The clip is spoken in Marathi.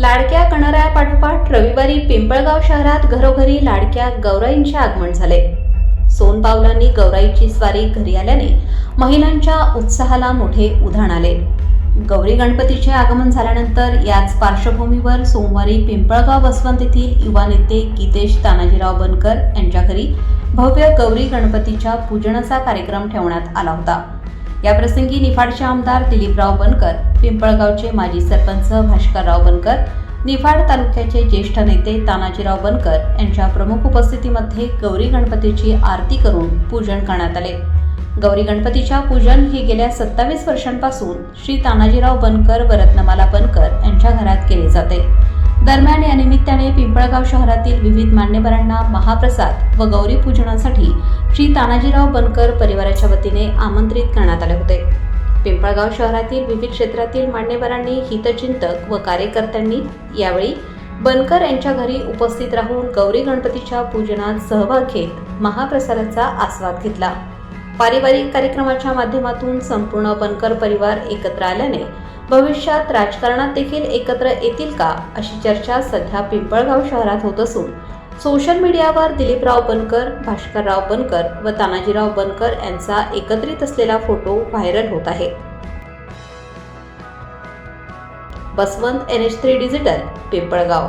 लाडक्या कणरायापाठोपाठ रविवारी पिंपळगाव शहरात घरोघरी लाडक्या गौराईंचे आगमन झाले. सोनपावलांनी गौराईची स्वारी घरी आल्याने महिलांच्या उत्साहाला मोठे उधाण आले. गौरी गणपतीचे आगमन झाल्यानंतर याच पार्श्वभूमीवर सोमवारी पिंपळगाव बसवंत येथील युवा नेते गीतेश तानाजीराव बनकर यांच्या घरी भव्य गौरी गणपतीच्या पूजनाचा कार्यक्रम ठेवण्यात आला होता. याप्रसंगी निफाडचे आमदार दिलीपराव बनकर पिंपळगावचे माजी सरपंच भाष्करराव बनकर निफाड तालुक्याचे ज्येष्ठ नेते तानाजीराव बनकर यांच्या प्रमुख उपस्थितीमध्ये गौरी गणपतीची आरती करून पूजन करण्यात आले. गौरी गणपतीच्या पूजन हे गेल्या सत्तावीस वर्षांपासून श्री तानाजीराव बनकर व रत्नमाला बनकर यांच्या घरात केले जाते. दरम्यान या निमित्ताने पिंपळगाव शहरातील विविध मान्यवरांना महाप्रसाद व गौरी पूजनासाठी श्री तानाजीराव बनकर परिवाराच्या वतीने आमंत्रित करण्यात आले होते. पिंपळगाव शहरातील विविध क्षेत्रातील मान्यवरांनी हितचिंतक व कार्यकर्त्यांनी यावेळी बनकर यांच्या घरी उपस्थित राहून गौरी गणपतीच्या पूजनात सहभाग घेत महाप्रसादाचा आस्वाद घेतला. पारिवारिक कार्यक्रमाच्या माध्यमातून संपूर्ण बनकर परिवार एकत्र आल्याने भविष्यात राजकारणात देखील एकत्र येतील का अशी चर्चा सध्या पिंपळगाव शहरात होत असून सोशल मीडियावर दिलीपराव बनकर भास्करराव बनकर व तानाजीराव बनकर यांचा एकत्रित असलेला फोटो व्हायरल होत आहे. Baswant N H three digital Pimpalgaon.